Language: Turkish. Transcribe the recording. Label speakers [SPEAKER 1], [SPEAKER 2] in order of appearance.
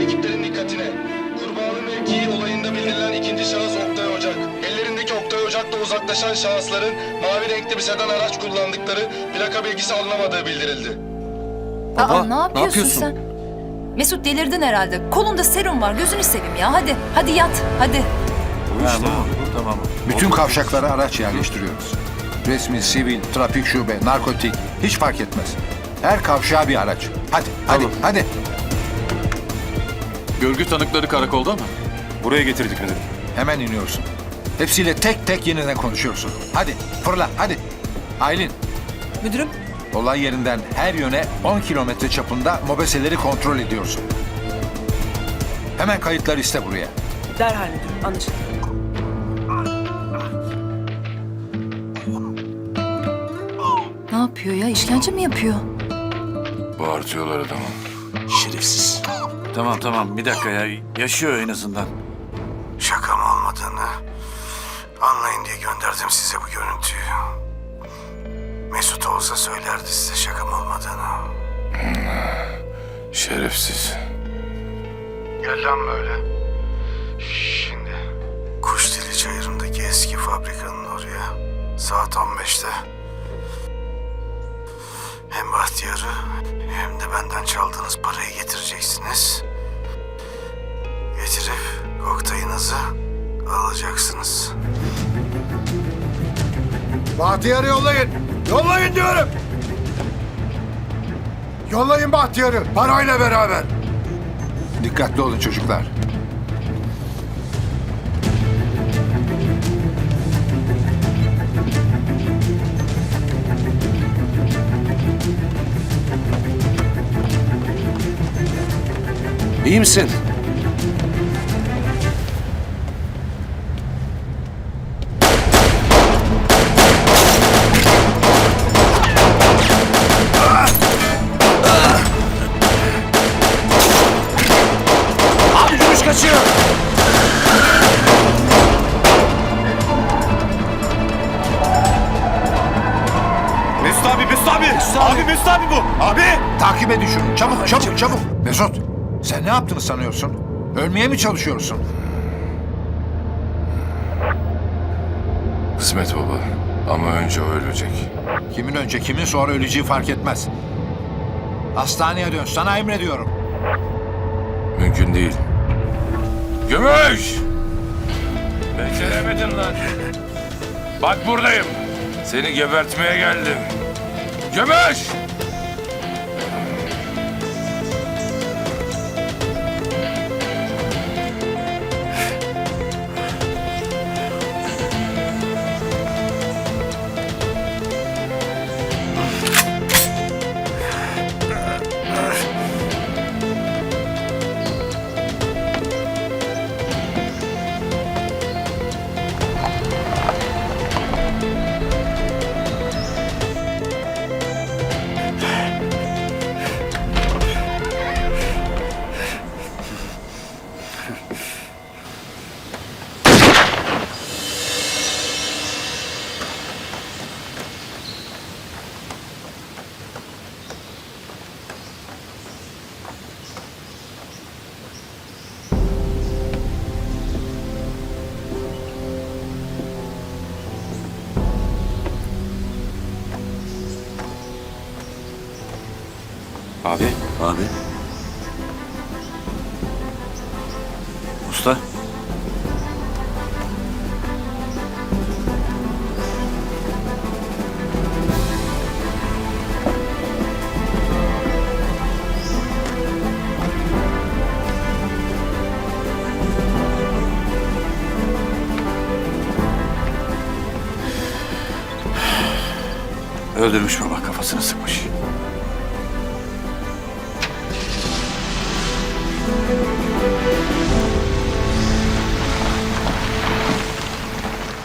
[SPEAKER 1] ekiplerin dikkatine. Kurbağalı mevkii olayında bildirilen ikinci şahıs Oktay Ocak. Ellerindeki Oktay Ocak'la uzaklaşan şahısların mavi renkli bir sedan araç kullandıkları plaka bilgisi alınamadığı bildirildi.
[SPEAKER 2] Baba,
[SPEAKER 3] Aa, ne yapıyorsun,
[SPEAKER 2] ne yapıyorsun?
[SPEAKER 3] sen? Mesut delirdin herhalde. Kolunda serum var. Gözünü seveyim ya. Hadi, hadi yat. Hadi.
[SPEAKER 2] Tamam. Tamam.
[SPEAKER 4] Bütün kavşaklara araç yerleştiriyoruz. Resmi, sivil, trafik şube, narkotik hiç fark etmez. Her kavşağa bir araç. Hadi, hadi,
[SPEAKER 2] Tamam.
[SPEAKER 4] hadi.
[SPEAKER 5] Görgü tanıkları karakolda mı?
[SPEAKER 2] Buraya getirdik müdürüm.
[SPEAKER 4] Hemen iniyorsun. Hepsiyle tek tek yeniden konuşuyorsun. Hadi, fırla, hadi. Aylin,
[SPEAKER 6] Müdürüm,
[SPEAKER 4] olay yerinden her yöne 10 kilometre çapında mobeseleri kontrol ediyorsun. Hemen kayıtları iste buraya.
[SPEAKER 6] derhal müdürüm. Anlaşıldı.
[SPEAKER 3] Ne yapıyor ya? İşkence mi yapıyor?
[SPEAKER 7] Bağırtıyorlar adamı.
[SPEAKER 2] Şerefsiz. Tamam tamam bir dakika ya. Yaşıyor en azından.
[SPEAKER 8] Şakam olmadığını anlayın diye gönderdim size bu görüntüyü. Mesut olsa söylerdi size şakam olmadığını.
[SPEAKER 7] Şerefsiz.
[SPEAKER 8] Gel lan böyle. Şimdi. Kuşdili çayırındaki eski fabrikanın oraya. Saat 15'te. Hem Bahtiyar'ı hem de benden çaldığınız parayı getireceksiniz. Getirip koktayınızı alacaksınız.
[SPEAKER 4] Bahtiyar'ı yollayın. Yollayın diyorum. Yollayın Bahtiyar'ı. Parayla beraber. Dikkatli olun çocuklar.
[SPEAKER 2] İyi misin? Mesut abi bu. Abi.
[SPEAKER 4] Takip edin şunu. Çabuk, çabuk, çabuk. Mesut, sen ne yaptığını sanıyorsun? Ölmeye mi çalışıyorsun?
[SPEAKER 7] Kısmet baba. Ama önce o ölecek.
[SPEAKER 4] Kimin önce kimin sonra öleceği fark etmez. Hastaneye dön. Sana emrediyorum.
[SPEAKER 7] Mümkün değil. Gümüş! Beceremedin lan. Bak buradayım. Seni gebertmeye geldim. Gümüş!
[SPEAKER 2] Abi. Abi. Usta. Öldürmüş baba kafasını sıkmış.